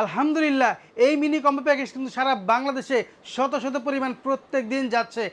আলহামদুলিল্লাহ, এই mini combo package কিন্তু সারা বাংলাদেশে শত শত পরিমাণ প্রত্যেক দিন যাচ্ছে।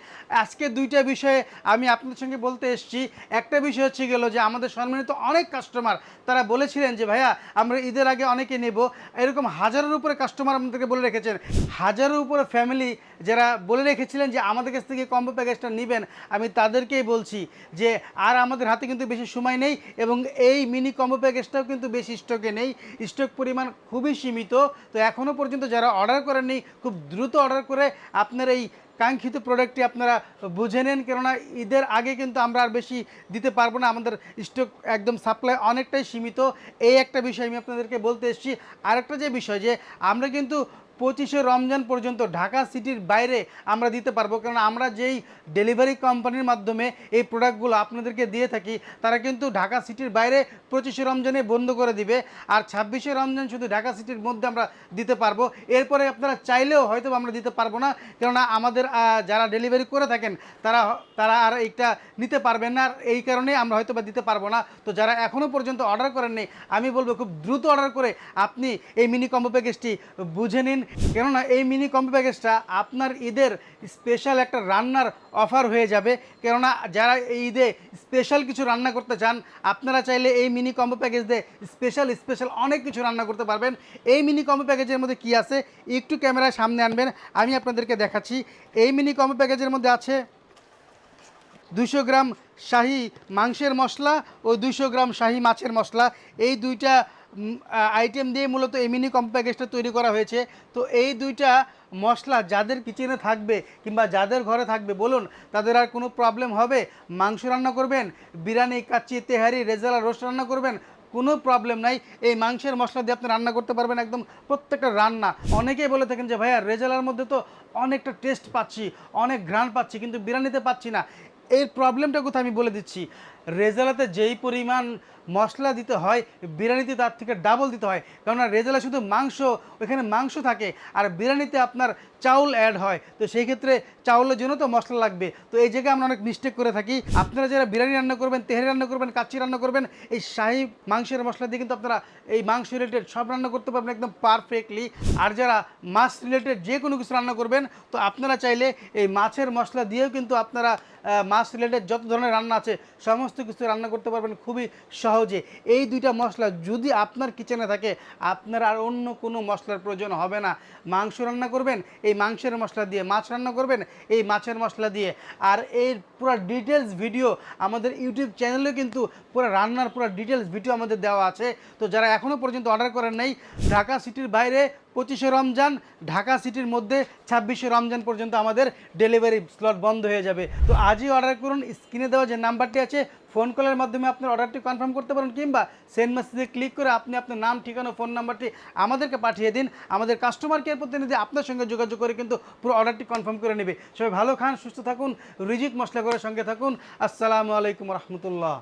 আজকে দুইটা বিষয়ে আমি আপনাদের সঙ্গে বলতে এসেছি। একটা বিষয় হচ্ছে গেল যে আমাদের সম্মানিত অনেক কাস্টমার তারা বলেছিলেন যে, ভাইয়া, আমরা ঈদের আগে অনেকে নেব। এরকম হাজারের উপরে কাস্টমার আমাদেরকে বলে রেখেছেন। হাজারের উপরে ফ্যামিলি যারা বলে রেখেছিলেন যে, আমাদের কাছ থেকে কম্বো প্যাকেজটা নেবেন। আমি তাদেরকেই বলছি যে, আর আমাদের হাতে কিন্তু বেশি সময় নেই এবং এই মিনি কম্বো প্যাকেজটাও কিন্তু বেশি স্টকে নেই। স্টক পরিমাণ খুবই সীমিত। তো এখনও পর্যন্ত যারা অর্ডার করেননি খুব দ্রুত অর্ডার করে আপনার এই কাঙ্ক্ষিত প্রোডাক্টটি আপনারা বুঝে নেন, কেননা ঈদের আগে কিন্তু আমরা আর বেশি দিতে পারব না। আমাদের স্টক একদম সাপ্লাই অনেকটাই সীমিত। এই একটা বিষয় আমি আপনাদেরকে বলতে এসেছি। আরেকটা যে বিষয় যে, আমরা কিন্তু পঁচিশে রমজান পর্যন্ত ঢাকা সিটির বাইরে আমরা দিতে পারব। কারণ আমরা যেই ডেলিভারি কোম্পানির মাধ্যমে এই প্রোডাক্টগুলো আপনাদেরকে দিয়ে থাকি, তারা কিন্তু ঢাকা সিটির বাইরে পঁচিশে রমজানে বন্ধ করে দিবে। আর ছাব্বিশে রমজান শুধু ঢাকা সিটির মধ্যে আমরা দিতে পারব। এরপরে আপনারা চাইলেও হয়তো আমরা দিতে পারব না। কেননা আমাদের আহ, যারা ডেলিভারি করে থাকেন তারা তারা আর এইটা নিতে পারবেন না। আর এই কারণে আমরা হয়তো বা দিতে পারব না। তো যারা এখনও পর্যন্ত অর্ডার করেননি আমি বলব খুব দ্রুত অর্ডার করে আপনি এই মিনি কম্বো প্যাকেজটি বুঝে নিন। কেননা এই মিনি কম্বো প্যাকেজটা আপনার ঈদের স্পেশাল একটা রান্নার অফার হয়ে যাবে। কেননা যারা এই ঈদে স্পেশাল কিছু রান্না করতে চান আপনারা চাইলে এই মিনি কম্বো প্যাকেজ দিয়ে স্পেশাল স্পেশাল অনেক কিছু রান্না করতে পারবেন। এই মিনি কম্বো প্যাকেজের মধ্যে কি আছে একটু ক্যামেরার সামনে আনবেন। আমি আপনাদেরকে দেখাচ্ছি। এই মিনি কম্বো প্যাকেজের মধ্যে আছে দুশো গ্রাম শাহি মাংসের মশলা ও দুশো গ্রাম শাহি মাছের মশলা। এই দুইটা আইটেম দিয়ে মূলত এই মিনি কম প্যাকেজটা তৈরি করা হয়েছে। তো এই দুইটা মশলা যাদের কিচেনে থাকবে কিংবা যাদের ঘরে থাকবে, বলুন, তাদের আর কোনো প্রবলেম হবে? মাংস রান্না করবেন, বিরিয়ানি, কাচ্চি, তেহারি, রেজালা, রোস্ট রান্না করবেন কোনো প্রবলেম নাই। এই মাংসের মশলা দিয়ে আপনি রান্না করতে পারবেন একদম প্রত্যেকটা রান্না। অনেকেই বলে থাকেন যে, ভাইয়া, রেজালার মধ্যে তো অনেকটা টেস্ট পাচ্ছি, অনেক ঘ্রাণ পাচ্ছি, কিন্তু বিরিয়ানিতে পাচ্ছি না। এর প্রবলেমটা কোথায় আমি বলে দিচ্ছি? রেজালাতে যেই পরিমাণ মশলা দিতে হয়, বিরিয়ানিতে তার থেকে ডাবল দিতে হয়। কেননা রেজালা শুধু মাংস ওখানে মাংস থাকে, আর বিরিয়ানিতে আপনার চাউল অ্যাড হয়। তো সেই ক্ষেত্রে চাউলের জন্য তো মশলা লাগবে। তো এই জায়গায় আমরা অনেক মিস্টেক করে থাকি। আপনারা যারা বিরিয়ানি রান্না করবেন, তেহারি রান্না করবেন, কাচ্চি রান্না করবেন, এই শাহি মাংসের মশলা দিয়ে কিন্তু আপনারা এই মাংস রিলেটেড সব রান্না করতে পারবেন একদম পারফেক্টলি আর যারা মাছ রিলেটেড যে কোনো কিছু রান্না করবেন, তো আপনারা চাইলে এই মাছের মশলা দিয়েও কিন্তু আপনারা মাছ রিলেটেড যত ধরনের রান্না আছে, সমস্ত কিছু রান্না করতে পারবেন খুবই সহজে। এই দুইটা মশলা যদি আপনার কিচেনে থাকে, আপনার আর অন্য কোনো মশলার প্রয়োজন হবে না। মাংস রান্না করবেন, এই মাংসের মশলা দিয়ে মাছ রান্না করবেন, এই মাছের মশলা দিয়ে। আর এর পুরো ডিটেলস ভিডিও আমাদের ইউটিউব চ্যানেলে কিন্তু পুরো রান্নার পুরো ডিটেলস ভিডিও আমাদের দেওয়া আছে। তো যারা এখনও পর্যন্ত অর্ডার করেন নাই, ঢাকা সিটির বাইরে পঁচিশে রমজান, ঢাকা সিটির মধ্যে ছাব্বিশে রমজান পর্যন্ত আমাদের ডেলিভারি স্লট বন্ধ হয়ে যাবে। তো আজই অর্ডার করুন, স্ক্রিনে দেওয়া যে নাম্বারটি আছে, ফোন কলের মাধ্যমে আপনার অর্ডারটি কনফার্ম করতে পারেন কিংবা সেন্ড মেসেজে ক্লিক করে আপনি আপনার নাম, ঠিকানা, ফোন নাম্বারটি আমাদেরকে পাঠিয়ে দিন। আমাদের কাস্টমার কেয়ার প্রতিনিধি আপনার সঙ্গে যোগাযোগ করে কিন্তু পুরো অর্ডারটি কনফার্ম করে নেবে। সবাই ভালো খান, সুস্থ থাকুন, রিজিক মশলা করে সঙ্গে থাকুন। আসসালামু আলাইকুম রহমতুল্লাহ।